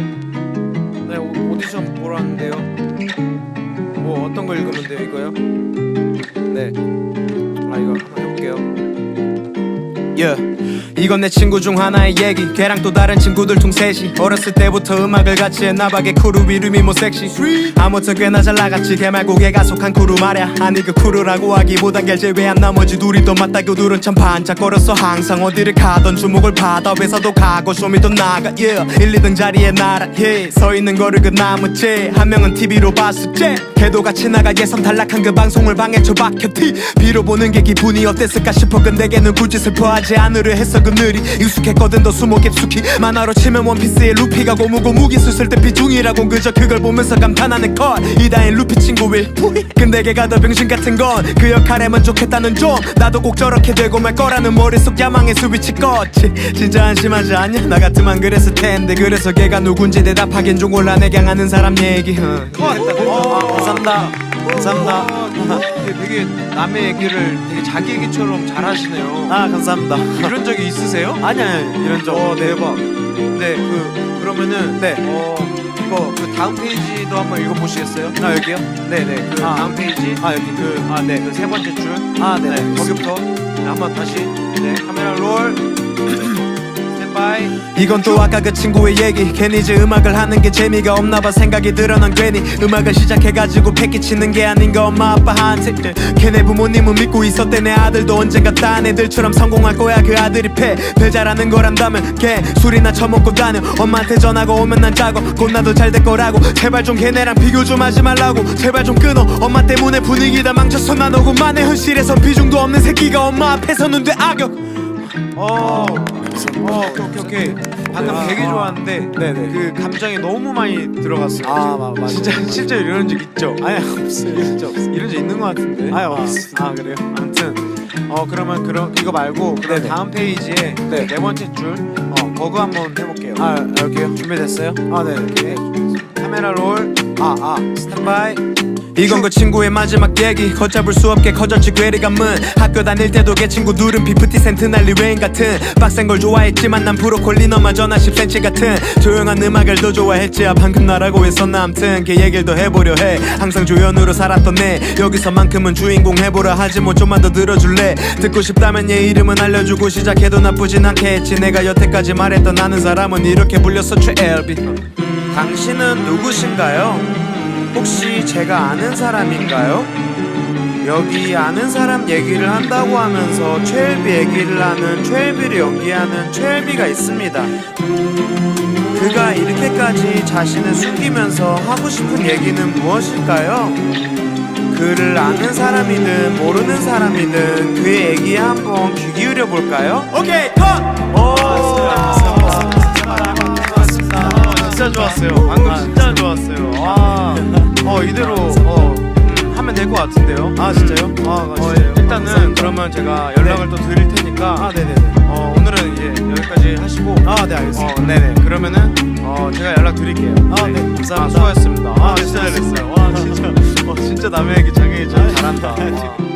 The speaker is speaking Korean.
네 오, 오디션 보러 왔는데요. 뭐 어떤 거 읽으면 돼요 이거요? 네. 예. 이건 내 친구 중 하나의 얘기. 걔랑 또 다른 친구들 퉁셋이. 어렸을 때부터 음악을 같이 했나봐 걔 크루 이름이 뭐 섹시. 아무튼 꽤나 잘 나갔지. 걔 말고 걔가 속한 크루 말야. 아니 그 크루라고 하기보단 걔 제외한 나머지 둘이 또 맞다교 둘은 참 반짝거렸어. 항상 어디를 가던 주목을 받아 회사도 가고 쇼미 도 나가. Yeah. 1, 2등 자리에 나란히 서 있는 거를 그 나무째 한 명은 TV로 봤었지 걔도 같이 나가 예선 탈락한 그 방송을 방해쳐 박혔지 비로 보는 게 기분이 어땠을까 싶어. 근데 걔는 굳이 슬퍼하지 않으려 했어 그늘이 익숙했거든 더 수모 깊숙이. 만화로 치면 원피스의 루피가 고무고 무기 수쓸 때 비중이라곤 그저 그걸 보면서 감탄하는 컷 이다인 루피 친구일 뿌이. 근데 걔가 더 병신 같은 건. 그 역할에 만족했다는 점. 나도 꼭 저렇게 되고 말 거라는 머릿속 야망의 스위치 껐지. 진짜 한심하지 않냐? 나 같으면 그랬을 텐데. 그래서 걔가 누군지 대답하긴 좀 곤란해 아는 사람 얘기. 어. 어, 감사합니다. 감사합니다. 되게, 되게 남의 얘기를 되게 자기 얘기처럼 잘 하시네요 아 감사합니다. 이런 적이 있으세요? 아니 아니 이런 적. 어 대박. 네, 그 그러면은 네. 어 이거 그 다음 페이지도 한번 읽어보시겠어요? 아 여기요? 네, 네. 그 아. 다음 페이지. 아 여기. 그 아, 네, 그 세 번째 줄. 아 네. 네, 거기부터 네, 한번 다시. 네, 카메라 롤. 이건 또 아까 그 친구의 얘기. 괜히 이제 음악을 하는 게 재미가 없나봐. 생각이 들어 난 괜히. 음악을 시작해가지고 패기치는 게 아닌가 엄마 아빠한테. 네, 걔네 부모님은 믿고 있었대. 내 아들도 언젠가 딴 애들처럼 성공할 거야. 그 아들이 패. 배잘하는 거란다면 걔 술이나 처먹고 다녀. 엄마한테 전화가 오면 난 짜고. 곧 나도 잘 될 거라고. 제발 좀 걔네랑 비교 좀 하지 말라고. 제발 좀 끊어. 엄마 때문에 분위기 다 망쳤어. 난 억울만해 현실에선 비중도 없는 새끼가 엄마 앞에서는 돼 악역. 어, 어, 오케이, 오케이, 오케이. 방금 아, 되게 아. 좋았는데, 네네. 그 감정이 너무 많이 들어갔어요. 아 마, 맞아. 진짜, 실제 이런 적 있죠? 아니 없어요. 진짜 없어요. 이런 적 있는 것 같은데. 아니, 없습니다. 아, 그래요? 아무튼, 어, 그러면, 그럼, 이거 말고, 그럼 네네. 다음 페이지에 네. 네 번째 줄, 어, 거그 한번 해볼게요. 아 여기요? 준비됐어요? 아 네. 네. 카메라 롤. 아, 아, 스탠바이. 이건 그 친구의 마지막 얘기. 걷잡을 수 없게 커졌지 괴리감은 학교 다닐 때도 걔 친구들은 피프티 센트 날리 레인 같은. 빡센 걸 좋아했지만 난 브로콜리 너마저나 10cm 같은. 조용한 음악을 더 좋아했지 아 방금 나라고 했었나 암튼 걔 얘기를 더 해보려 해. 항상 조연으로 살았던 애. 여기서만큼은 주인공 해보라 하지 뭐 좀만 더 들어줄래? 듣고 싶다면 얘 이름은 알려주고 시작해도 나쁘진 않겠지. 내가 여태까지 말했던 아는 사람은 이렇게 불렸어 최엘비. 당신은 누구 신가요? 혹시 제가 아는 사람인가요? 여기 아는 사람 얘기를 한다고 하면서 최엘비 얘기를 하는 최엘비를 연기하는 최엘비가 있습니다. 그가 이렇게까지 자신을 숨기면서 하고 싶은 얘기는 무엇일까요? 그를 아는 사람이든 모르는 사람이든 그의 얘기에 한번 귀 기울여 볼까요? 오케이 컷! 오! 같은데요. 아 진짜요? 아 어, 진짜요? 일단은. 그러면 제가 연락을 또 드릴 테니까 아 네네네. 어, 오늘은 이제 여기까지 하시고 아 네 알겠습니다. 어, 네네 그러면은 어, 제가 연락 드릴게요. 아, 네, 감사합니다. 아, 수고하셨습니다. 아, 아, 진짜. 잘했어요. 와 진짜 어, 진짜 남의 얘기 자기 얘기 참 잘한다. 와.